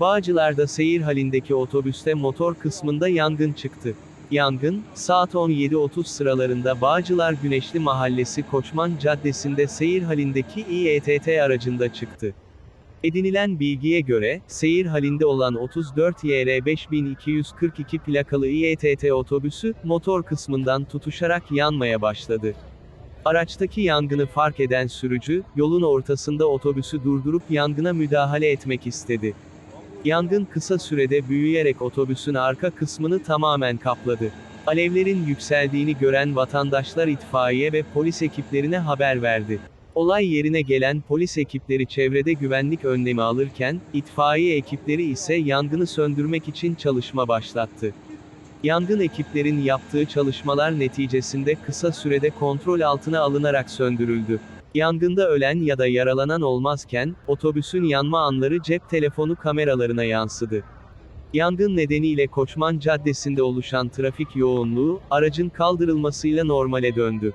Bağcılar'da seyir halindeki otobüste motor kısmında yangın çıktı. Yangın, saat 17.30 sıralarında Bağcılar Güneşli Mahallesi Koçman Caddesi'nde seyir halindeki İETT aracında çıktı. Edinilen bilgiye göre, seyir halinde olan 34 YR 5242 plakalı İETT otobüsü, motor kısmından tutuşarak yanmaya başladı. Araçtaki yangını fark eden sürücü, yolun ortasında otobüsü durdurup yangına müdahale etmek istedi. Yangın kısa sürede büyüyerek otobüsün arka kısmını tamamen kapladı. Alevlerin yükseldiğini gören vatandaşlar itfaiye ve polis ekiplerine haber verdi. Olay yerine gelen polis ekipleri çevrede güvenlik önlemi alırken, itfaiye ekipleri ise yangını söndürmek için çalışma başlattı. Yangın ekiplerin yaptığı çalışmalar neticesinde kısa sürede kontrol altına alınarak söndürüldü. Yangında ölen ya da yaralanan olmazken, otobüsün yanma anları cep telefonu kameralarına yansıdı. Yangın nedeniyle Koçman Caddesi'nde oluşan trafik yoğunluğu, aracın kaldırılmasıyla normale döndü.